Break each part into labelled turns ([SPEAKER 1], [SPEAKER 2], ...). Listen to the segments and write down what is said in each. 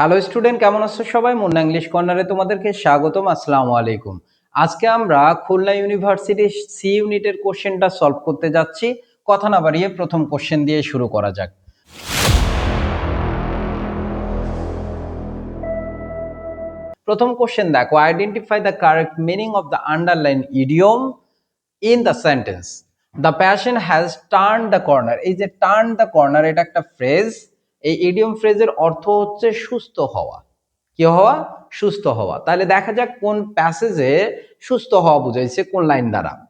[SPEAKER 1] Hello student কেমন আছো সবাই? মুন্না ইংলিশ কর্নারে তোমাদেরকে স্বাগতম, আসসালামু আলাইকুম। আজকে আমরা খুলনা ইউনিভার্সিটি সি ইউনিটের কোশ্চেনটা সলভ করতে যাচ্ছি। কথা না বাড়িয়ে প্রথম কোশ্চেন দিয়ে শুরু করা যাক। প্রথম কোশ্চেন দেখো identify the correct meaning of the underline idiom in the sentence the passion has turn the corner এই যে টার্ন দ্য কর্নার এটা একটা ফ্রেজ এই ইডিয়ম ফ্রেজের অর্থ হচ্ছে সুস্থ হওয়া। কি হওয়া? সুস্থ হওয়া। তাহলে দেখা যাক কোন প্যাসেজে সুস্থ হওয়া বুঝাইছে, কোন লাইন দ্বারা।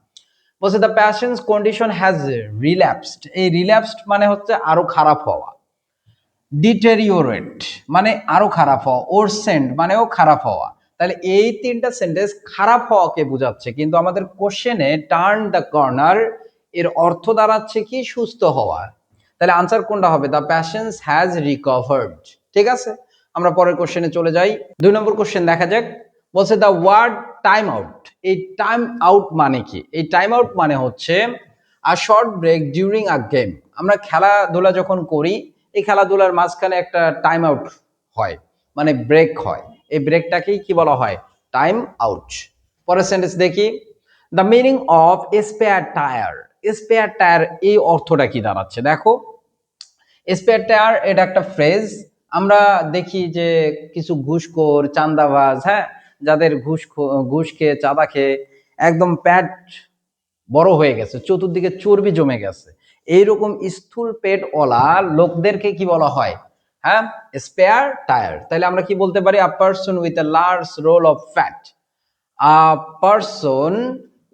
[SPEAKER 1] বলছে the passions condition has relapsed এই রিল্যাপসড মানে হচ্ছে আরও খারাপ হওয়া। ডিটেরিওরেট মানে আরও খারাপ হওয়া। ওরসেন্ট মানেও খারাপ হওয়া। তাহলে এই তিনটা সেন্টেন্স খারাপ হওয়াকে বোঝাচ্ছে। কিন্তু আমাদের কোশ্চেনে টার্ন দ্য কর্নার এর অর্থ দাঁড়াচ্ছে কি? সুস্থ হওয়া। তাহলে আনসার কোনটা হবে? দ্য প্যাশনস হ্যাজ রিকভার্ড ঠিক আছে? আমরা পরের কোশ্চেনে চলে যাই। দুই নম্বর কোশ্চেন দেখা যাক। বলছে দ্য ওয়ার্ড টাইম আউট এই টাইম আউট মানে কি? এই টাইম আউট মানে হচ্ছে a short break during a game আমরা খেলাধুলা যখন করি, এই খেলাধুলার মাঝখানে একটা টাইম আউট হয় মানে ব্রেক হয়। এই ব্রেকটাকেই কি বলা হয়? টাইম আউট পরের সেন্টেন্স দেখি। The meaning of spare tyre spare tyre এই অর্থটা কি দাঁড়াচ্ছে? দেখো স্পেয়ার টায়ার এটা একটা ফ্রেজ আমরা দেখি যে কিছু ঘুষখোর, চান্দাবাজ হ্যাঁ যাদের ঘুষ ঘুষ খেয়ে, চাঁদা খেয়ে একদম প্যাট বড় হয়ে গেছে, চতুর্দিকে চর্বি জমে গেছে। এইরকম স্থূল পেটওয়ালা লোকদেরকে কি বলা হয়? হ্যাঁ স্পেয়ার টায়ার তাহলে আমরা কি বলতে পারি? A person with a large roll of fat a person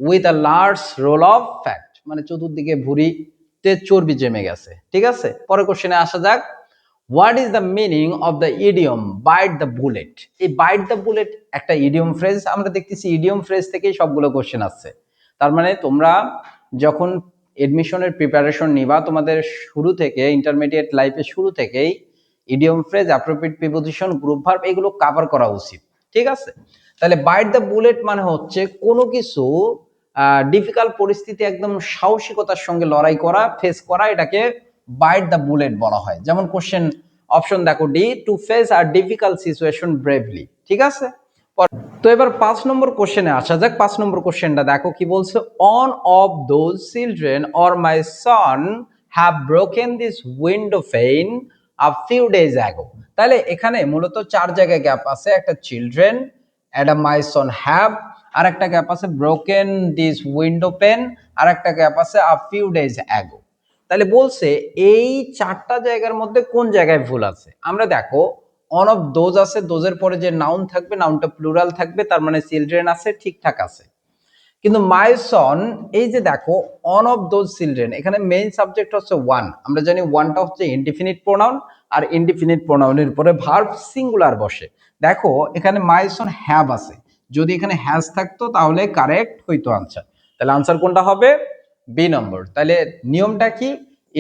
[SPEAKER 1] with a large roll of fat মানে চতুর্দিকে ভুঁড়িতে চর্বি জমে গেছে। ঠিক আছে? পরের কোশ্চেনে আসা যাক। What is the meaning of the idiom bite the bullet এই বাইট দ্য বুলেট একটা ইডিয়ম ফ্রেজ আমরা দেখতেছি ইডিয়ম ফ্রেজ থেকেই সবগুলো কোশ্চেন আসছে। তার মানে তোমরা যখন এডমিশনের প্রিপারেশন নিবা, তোমাদের শুরু থেকে ইন্টারমিডিয়েট লাইফের শুরু থেকেই idiom phrase appropriate preposition group verb এগুলো কভার করা উচিত। ঠিক আছে? তাহলে বাইট দ্য বুলেট মানে হচ্ছে কোনো কিছু ডিফিকাল্ট পরিস্থিতি একদম সাহসিকতার সঙ্গে লড়াই করা ফেস করা, এটাকে বাইট দ্য বুলেট বলা হয়। যেমন কোশ্চেন অপশন দেখো D to face R difficult situation bravely ঠিক আছে? তো এবার পাঁচ নম্বর কোশ্চেনে আসা যাক। পাঁচ নম্বর কোশ্চেনটা দেখো কি বলছে one of those children or my son have broken this window pane a few days ago তাহলে এখানে মূলত চার জায়গায় গ্যাপ আছে। একটা চিলড্রেন একটা মাই সন হ্যাভ আর একটা গ্যাপ আছে ব্রোকেন দিস উইন্ডো পেন আর একটা গ্যাপ আছে আ ফিউ ডেজ অ্যাগো তাহলে বলছে এই চারটা জায়গার মধ্যে কোন জায়গায় ভুল আছে? আমরা দেখো অন অফ দোজ আছে দোজের পরে যে নাউন থাকবে নাউনটা প্লুরাল থাকবে, তার মানে চিলড্রেন আছে, ঠিকঠাক আছে। কিন্তু মাই সন এই যে দেখো অন অফ দোজ চিলড্রেন এখানে মেইন সাবজেক্ট হচ্ছে ওয়ান আমরা জানি ওয়ানটা হচ্ছে ইনডিফিনিট প্রোনাউন আর ইনডিফিনিট প্রোনাউনের পরে ভার্ব সিঙ্গুলার বসে। দেখো, এখানে মাই সন হ্যাভ আছে। যদি এখানে হ্যাজ থাকতো, তাহলে কারেক্ট হইতো আনসার তাহলে আনসার কোনটা হবে? বি নম্বর তাহলে নিয়মটা কি?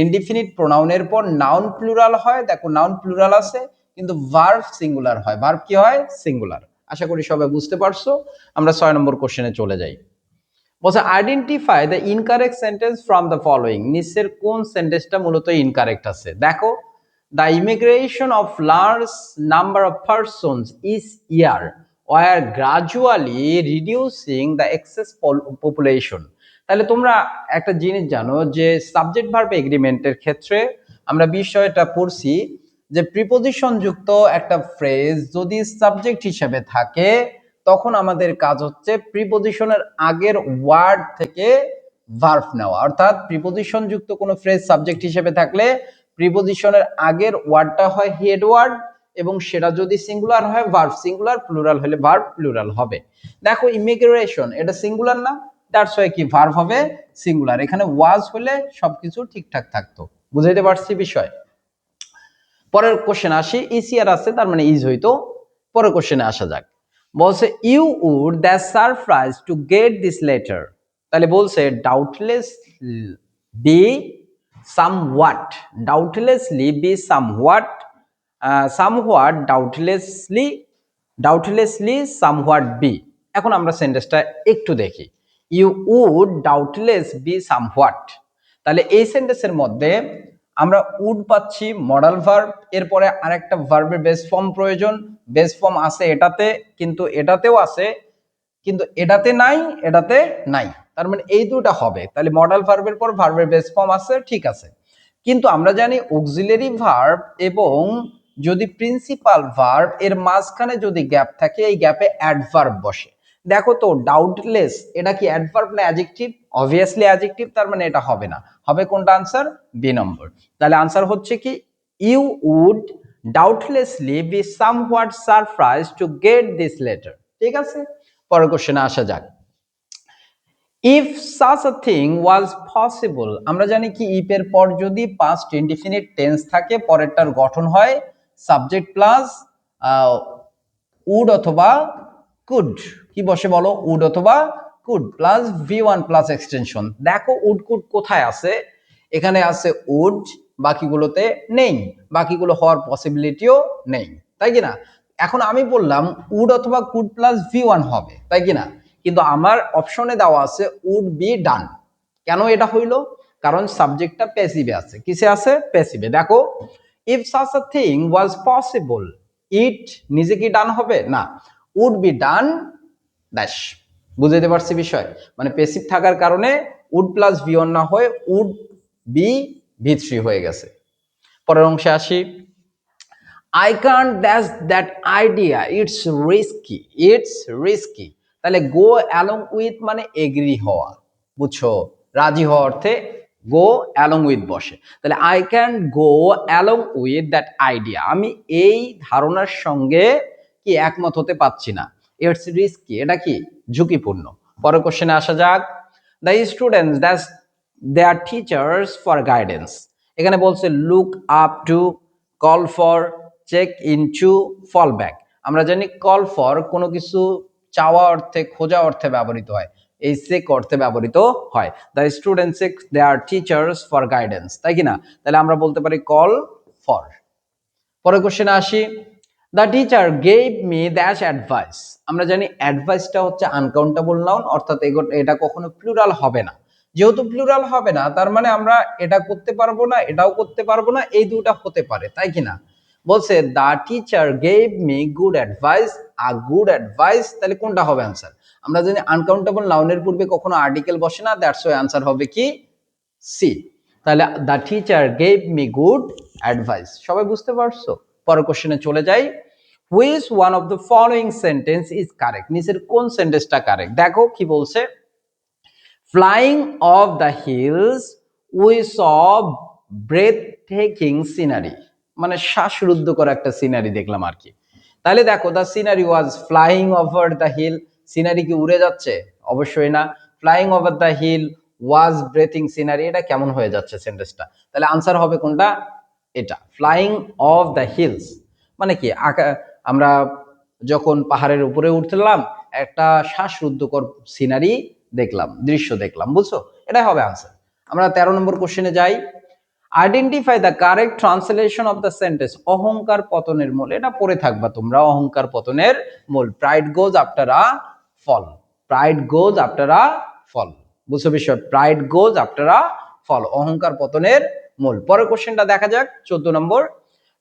[SPEAKER 1] ইনডিফিনিট প্রোনাউনের পর নাউন প্লুরাল হয়। দেখো নাউন প্লুরাল আছে, কিন্তু ভার্ভ সিঙ্গুলার হয়। ভার্ভ কি হয়? সিঙ্গুলার আশা করি সবাই বুঝতে পারছ। আমরা ছয় নম্বর কোশ্চেনে চলে যাই। বলছে identify the incorrect sentence from the following নিচের কোন সেন্টেন্সটা মূলত ইনকারেক্ট আছে? দেখো the immigration of large number of persons is year war gradually reducing the excess population তাহলে তোমরা একটা জিনিস জানো যে সাবজেক্ট ভার্ব এগ্রিমেন্টের ক্ষেত্রে আমরা বিষয়টা পড়ছি যে প্রিপোজিশন যুক্ত একটা ফ্রেজ যদি সাবজেক্ট হিসেবে থাকে, তখন আমাদের কাজ হচ্ছে প্রিপোজিশনের আগের ওয়ার্ড থেকে ভার্ব নেওয়া। অর্থাৎ প্রিপোজিশন যুক্ত কোনো ফ্রেজ সাবজেক্ট হিসেবে থাকলে প্রিপোজিশনের আগের ওয়ার্ডটা হয় হেড ওয়ার্ড এবং সেটা যদি সিঙ্গুলার হয় ভার্ব সিঙ্গুলার প্লুরাল হলে ভার্ব প্লুরাল হবে। দেখো ইমিগ্রেশন এটা সিঙ্গুলার না দ্যাটস ওয়াই কি ভার্ব হবে? সিঙ্গুলার এখানে ওয়াজ হলে সবকিছু ঠিকঠাক থাকতো। বুঝাইতে পারছি বিষয়? পরের কোশ্চেন আসি। ইসিআর আছে, তার মানে ইজ হইতো। পরের কোশ্চেনে আসা যাক। বলছে you would the surprise to get this letter তাহলে বলছে doubtless be somewhat doubtlessly be somewhat somewhat doubtlessly doubtlessly somewhat be এখন আমরা সেন্টেন্সটা একটু দেখি। You would doubtless be somewhat তাহলে এই সেন্টেন্সের মধ্যে আমরা উড পাচ্ছি মডাল ভার্ব এরপরে আরেকটা ভার্বের বেস ফর্ম প্রয়োজন। বেস ফর্ম আছে এটাতে, কিন্তু এটাতেও আছে, কিন্তু এটাতে নাই এটাতে নাই। তার মানে এই দুটা হবে। তাহলে মডাল ভার্বের পর ভার্বের বেস ফর্ম আছে, ঠিক আছে। কিন্তু আমরা জানি অক্সিলারি ভার্ব এবং যদি প্রিন্সিপাল ভার্ব এর মাঝখানে যদি গ্যাপ থাকে, এই গ্যাপে অ্যাডভার্ব বসে। দেখো তো ডাউটলেস এটা কি অ্যাডভার্ব না অ্যাডজেক্টিভ অবভিয়াসলি অ্যাডজেক্টিভ তার মানে এটা হবে না। হবে কোনটা আনসার বি নম্বর তাহলে আনসার হচ্ছে কি you would doubtlessly be somewhat surprise to get this letter ঠিক আছে? পরের কোশ্চেনে আসা যাক। If such a thing was possible আমরা জানি কি ইফ এর পর যদি পাস্ট ইনডিফিনিট টেন্স থাকে, পরেরটার গঠন হয় সাবজেক্ট প্লাস উড অথবা কুড কি বসে বলো? উড অথবা could plus V one plus extension দেখো উড কুড কোথায় আছে? এখানে আছে উড বাকিগুলোতে নেই। বাকিগুলো হওয়ার পসিবিলিটিও নেই। তাই কি না? এখন আমি বললাম উড অথবা কুড প্লাস ভি ওয়ান হবে। তাই কি না? কিন্তু আমার অপশনে দেওয়া আছে উড বি ডান কেন এটা হইল? কারণ সাবজেক্টটা প্যাসিভে আছে। কিসে আছে? প্যাসিভে দেখো if such a thing was possible it নিজে কি ডান হবে? না। উড বি ডান ড্যাশ বুঝতে পারছি বিষয়? মানে পেসিভ থাকার কারণে উড প্লাস ভি না হয়ে উড বি ভি থ্রি হয়ে গেছে। পরের অংশে আসি। I can't that's that idea it's risky it's risky তাহলে গো অ্যালং উইথ মানে এগ্রি হওয়া। বুঝছ? রাজি হওয়া অর্থে গো অ্যালং উইথ বসে। তাহলে I can go along with that idea আমি এই ধারণার সঙ্গে কি একমত হতে পারছি না। ইটস রিস্কি এটা কি? ঝুঁকিপূর্ণ। পরের কোশ্চেনে আসা যাক। The students that's they are teachers for guidance এখানে বলছে look up to call for check in to fall back আমরা জানি কল ফর কোনো কিছু চাওয়া অর্থে, খোঁজা অর্থে ব্যবহৃত হয়। এই সেক অর্থে ব্যবহৃত হয়। The student seek they are teachers for guidance তাই কি না? তাহলে আমরা বলতে পারি কল ফর পরের কোশ্চেনে আসি। The teacher gave me this advice আমরা জানি অ্যাডভাইসটা হচ্ছে আনকাউন্টেবল নাউন অর্থাৎ এটা কখনো প্লুরাল হবে না। যেহেতু প্লুরাল হবে না, তার মানে আমরা এটা করতে পারব না, এটাও করতে পারব না, এই দুটা হতে পারে, তাই কি না? বলছে the teacher gave me good advice a good advice তাহলে কোনটা হবে অ্যান্সার আমরা জানি আনকাউন্টেবল নাউনের পূর্বে কখনো আর্টিকেল বসে না দ্যাটস ওয়াই অ্যান্সার হবে কি? সি তাহলে the teacher gave me good advice সবাই বুঝতে পারছ? পরের কোশ্চেনে চলে যাই। Which one of the following sentence is correct নিচের কোন সেন্টেন্সটা কারেক্ট দেখো কি বলছে। Flying of the hills we saw breathtaking scenery মানে শ্বাসরুদ্ধ করা একটা সিনারি দেখলাম আর কি। তাহলে দেখো the scenery was flying over the hill scenery কি উড়ে যাচ্ছে? অবশ্যই না। Flying over the hill was breathing scenery এটা কেমন হয়ে যাচ্ছে সেন্টেন্সটা তাহলে আনসার হবে কোনটা? এটা। ফ্লাইং অফ দ্য হিলস মানে কি? আমরা যখন পাহাড়ের উপরে উঠলাম, একটা শ্বাসরুদ্ধকর সিনারি দেখলাম, দৃশ্য দেখলাম, বুঝছ? এটাই হবে আনসার আমরা তেরো নম্বর কোশ্চেনে যাই। Identify the correct translation of the sentence অহংকার পতনের মূল। এটা পড়ে থাকবা তোমরা, অহংকার পতনের মূল। Pride goes after a fall. Pride goes after a fall বুঝছ বিষয়? প্রাইড গোজ আফটার আ ফল অহংকার পতনের মূল। পরের কোশ্চেনটা দেখা যাক। চোদ্দ নম্বর।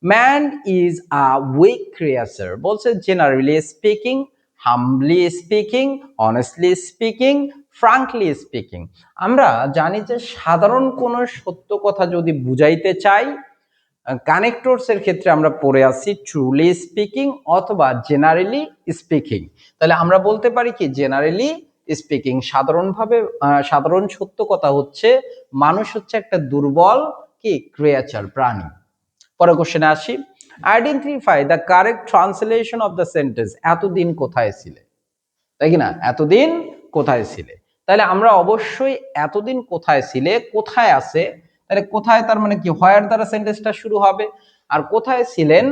[SPEAKER 1] Man is a weak creature বলছে generally speaking humbly speaking honestly speaking frankly speaking আমরা জানি যে সাধারণ কোনো সত্য কথা যদি বুঝাইতে চাই কানেক্টরস এর ক্ষেত্রে আমরা পড়ে আসছি ট্রুলি স্পিকিং অথবা জেনারেলি স্পিকিং তাহলে আমরা বলতে পারি কি জেনারেলি স্পিকিং সাধারণভাবে সাধারণ সত্য কথা হচ্ছে মানুষ হচ্ছে একটা দুর্বল কি ক্রিয়েচার প্রাণী। পরের কোশ্চেনে আসি। Identify the correct translation of the sentence এতদিন কোথায় ছিলে? তাই কি না? এতদিন কোথায় ছিলে? তাহলে আমরা অবশ্যই এতদিন কোথায় ছিলে, কোথায় আছে তাহলে কোথায় তার মানে কি হোয়ার দ্বারা সেন্টেন্সটা শুরু হবে? আর কোথায় ছিলেন?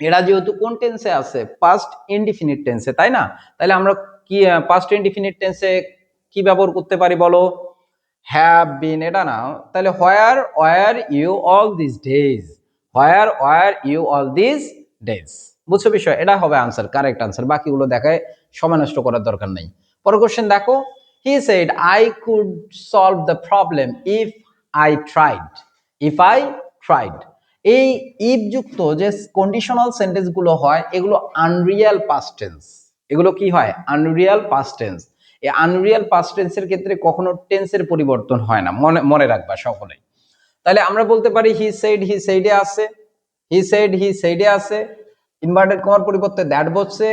[SPEAKER 1] এরা যেহেতু কোন টেন্সে আছে? পাস্ট ইনডিফিনিট টেন্সে তাই না? তাহলে আমরা কি পাস্ট ইনডিফিনিট টেন্সে কি ব্যবহার করতে পারি বলো? হ্যাভ বিন এটা না। তাহলে where were you all this days where were you all this days বুঝছ বিষয়? এটা হবে আনসার কারেক্ট আনসার বাকিগুলো দেখায় সময় নষ্ট করার দরকার নেই। পরের কোশ্চেন দেখো। He said I could solve the problem if I tried if I tried এই ইফ যুক্ত যে কন্ডিশনাল সেন্টেন্সগুলো হয়, এগুলো আনরিয়াল পাস্ট টেন্স এগুলো কি হয়? আনরিয়াল পাস্ট টেন্স এই আনরিয়াল পাস্ট টেন্সের ক্ষেত্রে কখনো টেন্সের পরিবর্তন হয় না। মনে মনে রাখবা সকলেই। তাহলে আমরা বলতে পারি হি সেইড হি সেইডে আছে। হি সেইড হি সেইডে আছে। ইনভার্টেড কমার পরিবর্তে দ্যাট বসছে।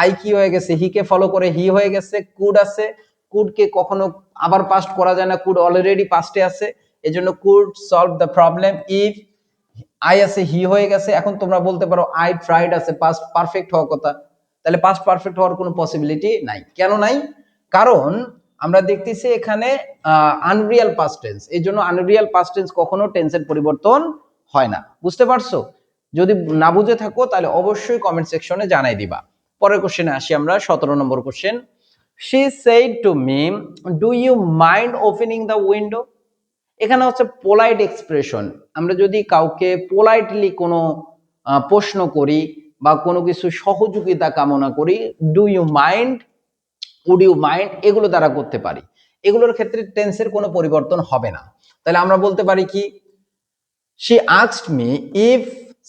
[SPEAKER 1] আই কি হয়ে গেছে? হি কে ফলো করে হি হয়ে গেছে। কুড আছে। কুড কে কখনো আবার পাস্ট করা যায় না। কুড অলরেডি পাস্টে আছে। এজন্য could solve the problem if I আছে হি হয়ে গেছে। এখন তোমরা বলতে পারো আই ট্রাইড আছে পাস্ট পারফেক্ট হওয়ার কথা। তাহলে পাস্ট পারফেক্ট হওয়ার কোনো পসিবিলিটি নাই। কেন নাই? কারণ আমরা দেখতেছি এখানে আনরিয়াল পাস্ট টেন্স এই জন্য আনরিয়াল পাস্ট টেন্স কখনো টেন্সের পরিবর্তন হয় না। বুঝতে পারছ? যদি না বুঝে থাকো, তাহলে অবশ্যই কমেন্ট সেকশনে জানাই দিবা। পরের কোশ্চেনে আসি আমরা, সতেরো নম্বর question she said to me do you mind opening the window এখানে হচ্ছে পোলাইট এক্সপ্রেশন আমরা যদি কাউকে পোলাইটলি কোনো প্রশ্ন করি বা কোনো কিছু সহযোগিতা কামনা করি do you mind would you mind এগুলো দ্বারা করতে পারি। এগুলোর ক্ষেত্রে টেন্সের কোনো পরিবর্তন হবে না। তাহলে আমরা বলতে পারি কি? শি আস্কড মি ইফ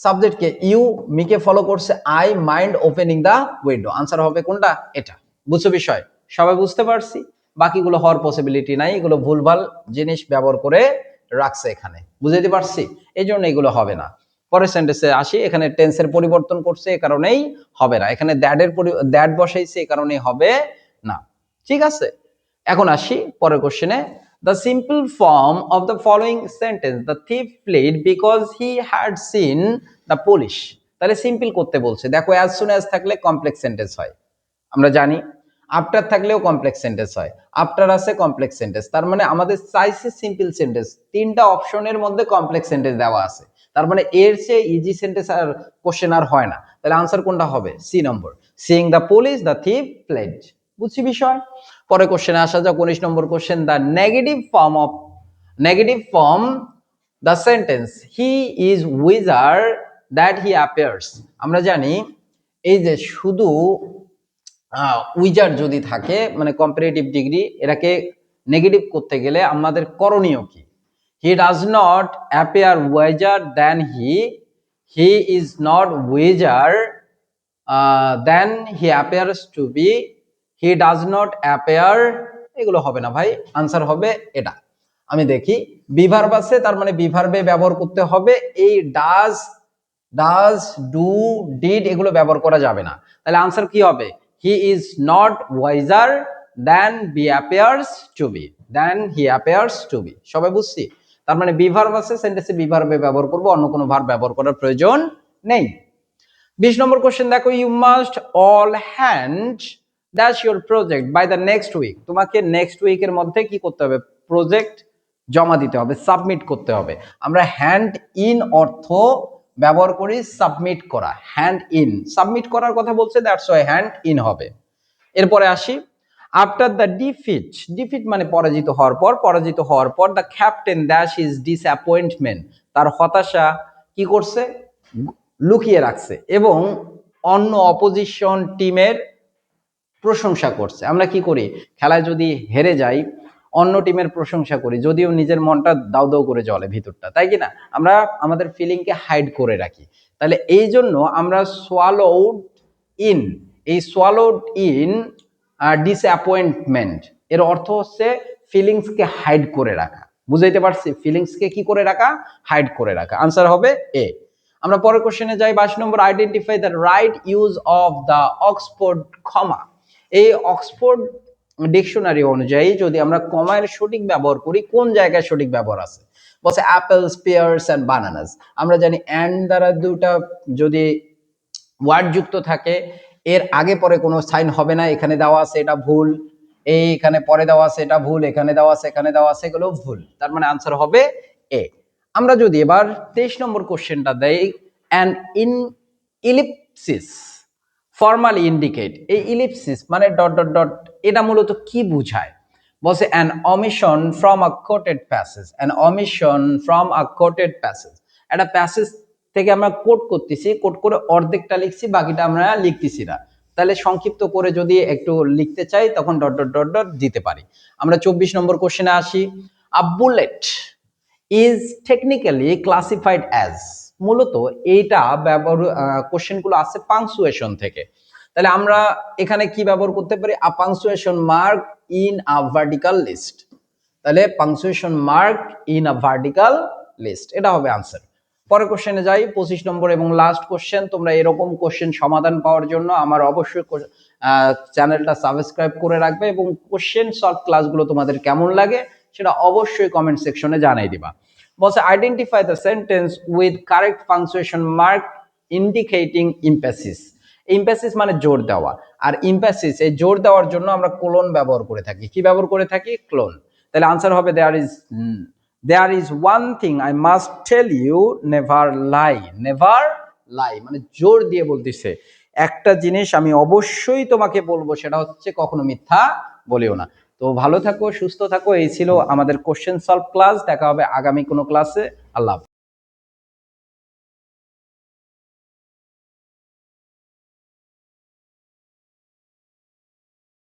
[SPEAKER 1] সাবজেক্টকে ইউ মিকে ফলো করছে I mind opening the window answer হবে কোনটা? এটা। বুঝছ বিষয়? সবাই বুঝতে পারছি? বাকিগুলো হওয়ার পসিবিলিটি নাই, এগুলো ভুলভাল জিনিস ব্যবহার করে রাখছে এখানে। বুঝাইতে পারছি? এই জন্য এগুলো হবে না। পরের সেন্টেন্সে আসি, এখানে টেন্সের পরিবর্তন করছে, এ কারণেই হবে না। এখানে দ্যাডের দ্যাড বসাইছে, এ কারণেই হবে না। ঠিক আছে? এখন আসি পরের কোশ্চেনে the simple form of the following sentence the thief fled because he had seen the police তাহলে সিম্পল করতে বলছে। দেখো অ্যাজ সুন অ্যাজ থাকলে কমপ্লেক্স সেন্টেন্স হয়। আমরা জানি আফটার থাকলেও কমপ্লেক্স সেন্টেন্স হয়। আফটার আছে কমপ্লেক্স সেন্টেন্স তার মানে আমাদের চাইছে সিম্পল সেন্টেন্স তিনটা অপশনের মধ্যে কমপ্লেক্স সেন্টেন্স দেওয়া আছে। তার মানে এর চেয়ে ইজি সেন্টেন্স আর কোশ্চেন আর হয় না। তাহলে আনসার কোনটা হবে? C number seeing the police the thief fled বুঝছি বিষয়? পরে কোশ্চেনে আসা যাক, উনিশ নম্বর question the negative form of negative form the sentence he is wiser that he appears আমরা জানি, এই যে শুধু উইজার যদি থাকে মানে কম্পারেটিভ ডিগ্রি এটাকে নেগেটিভ করতে গেলে আমাদের করণীয় কি? He does not appear wiser than he he is not wiser than he appears to be he does not appear এগুলো হবে না ভাই আনসার হবে এটা। আমি দেখি বিভার আছে, তার মানে বিভার্বে ব্যবহার করতে হবে, এই ডাজ ডাজ ডু ডিড এগুলো ব্যবহার করা যাবে না। তাহলে আনসার কি হবে? He is not wiser than be appears to be than he appears to be সবাই বুঝছি? তার মানে বিভার আছে সেন্টেন্সে বিভার্বে ব্যবহার করব, অন্য কোনো ভার ব্যবহার করার প্রয়োজন নেই। বিশ নম্বর কোশ্চেন দেখো you must all hand that's your project by the next week তোমাকে নেক্সট উইকের মধ্যে কি করতে হবে? প্রজেক্ট জমা দিতে হবে সাবমিট করতে হবে। আমরা হ্যান্ড ইন অর্থ ব্যবহার করি সাবমিট করা হ্যান্ড ইন সাবমিট করার কথা বলছে দ্যাটস ওয়াই হ্যান্ড ইন হবে। এরপরে আসি আফটার দ্য ডিফিট ডিফিট মানে পরাজিত হওয়ার পর, পরাজিত হওয়ার পর the captain dash is disappointment তার হতাশা কি করছে? লুকিয়ে রাখছে এবং অন্য অপোজিশন টিমের প্রশংসা করছে। আমরা কি করি? খেলায় যদি হেরে যাই অন্য টিমের প্রশংসা করি, যদিও নিজের মনটা দাউ দাউ করে জ্বলে ভিতরটা, তাই কি না? আমরা আমাদের ফিলিংকে হাইড করে রাখি। তাহলে এই জন্য আমরা সোয়ালোড ইন এই সোয়ালোড ইন ডিসঅ্যাপয়েন্টমেন্ট এর অর্থ হচ্ছে ফিলিংসকে হাইড করে রাখা। বুঝাইতে পারছি? ফিলিংসকে কি করে রাখা? হাইড করে রাখা। আনসার হবে এ আমরা পরের কোশ্চেনে যাই, বাইশ নম্বর identify the right use of the Oxford ক্ষমা এই অক্সফোর্ড ডিকশনারি অনুযায়ী যদি আমরা কমায়ের সঠিক ব্যবহার করি, কোন জায়গায় সঠিক ব্যবহার আছে? বলছে অ্যাপেলস পেয়ার্স অ্যান্ড বানানাস আমরা জানি অ্যান্ড দ্বারা দুটা যদি ওয়ার্ড যুক্ত থাকে, এর আগে পরে কোনো সাইন হবে না, এখানে দেওয়া আছে এটা ভুল, এই এখানে পরে দেওয়া আছে এটা ভুল, এখানে দেওয়া আছে, এখানে দেওয়া আছে, এগুলো ভুল। তার মানে আনসার হবে এ আমরা যদি এবার তেইশ নম্বর কোশ্চেনটা দেই an in ellipsis formal indicate এই ইলিপসিস মানে ডট ডট ডট এটা মূলত কি বোঝায়? বলছে an omission from a quoted passage an omission from a quoted passage একটা প্যাসেজ থেকে আমরা কোট করতেছি কোট করে অর্ধেকটা লিখছি, বাকিটা আমরা লিখতেছি না। তাহলে সংক্ষিপ্ত করে যদি একটু লিখতে চাই, তখন ডট ডট ডট ডট দিতে পারি। আমরা চব্বিশ নম্বর কোশ্চেনে আসি। A bullet is technically classified as মূলত এইটা ব্যবহার কোশ্চেনগুলো আছে পাংচুয়েশন থেকে। তাহলে আমরা এখানে কি ব্যবহার করতে পারি? A mark in a vertical list তাহলে punctuation mark in a vertical list এটা হবে আনসার পরের কোশ্চেনে যাই, পঁচিশ নম্বর এবং লাস্ট কোশ্চেন তোমরা এরকম কোশ্চেন সমাধান পাওয়ার জন্য আমার অবশ্যই চ্যানেলটা সাবস্ক্রাইব করে রাখবে এবং কোশ্চেন সলভ ক্লাসগুলো তোমাদের কেমন লাগে, সেটা অবশ্যই কমেন্ট সেকশনে জানাই দিবা। বলছে identify the sentence with correct punctuation mark indicating emphasis emphasis মানে জোর দেওয়া। আর ইম্প্যাসিস এই জোর দেওয়ার জন্য আমরা কোলন ব্যবহার করে থাকি। কি ব্যবহার করে থাকি? ক্লোন তাহলে আনসার হবে there is there is one thing I must tell you never lie never lie মানে জোর দিয়ে বলতেছে। একটা জিনিস আমি অবশ্যই তোমাকে বলব, সেটা হচ্ছে কখনো মিথ্যা বলিও না। তো ভালো থাকো, সুস্থ থাকো। এই ছিল আমাদের কোশ্চেন সলভ ক্লাস দেখা হবে আগামী কোনো ক্লাসে আল্লাহ।